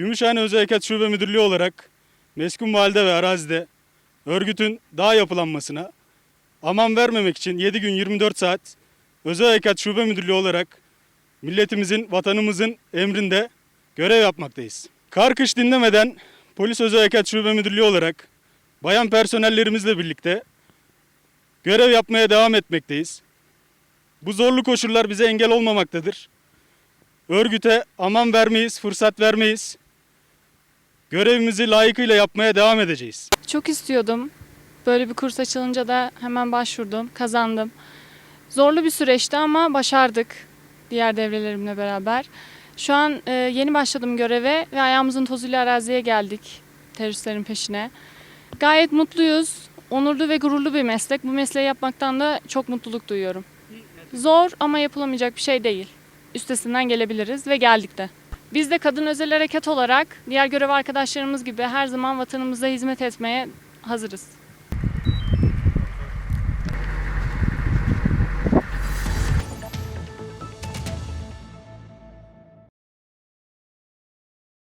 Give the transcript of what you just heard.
Gümüşhane Özel Harekat Şube Müdürlüğü olarak meskun mahallede ve arazide örgütün daha yapılanmasına aman vermemek için 7 gün 24 saat Özel Harekat Şube Müdürlüğü olarak milletimizin, vatanımızın emrinde görev yapmaktayız. Kar kış dinlemeden Polis Özel Harekat Şube Müdürlüğü olarak bayan personellerimizle birlikte görev yapmaya devam etmekteyiz. Bu zorlu koşullar bize engel olmamaktadır. Örgüte aman vermeyiz, fırsat vermeyiz. Görevimizi layıkıyla yapmaya devam edeceğiz. Çok istiyordum. Böyle bir kurs açılınca da hemen başvurdum, kazandım. Zorlu bir süreçti ama başardık diğer devrelerimle beraber. Şu an e, yeni başladım göreve ve ayağımızın tozuyla araziye geldik teröristlerin peşine. Gayet mutluyuz. Onurlu ve gururlu bir meslek. Bu mesleği yapmaktan da çok mutluluk duyuyorum. Zor ama yapılamayacak bir şey değil. Üstesinden gelebiliriz ve geldik de. Biz de Kadın Özel Harekat olarak diğer görev arkadaşlarımız gibi her zaman vatanımıza hizmet etmeye hazırız.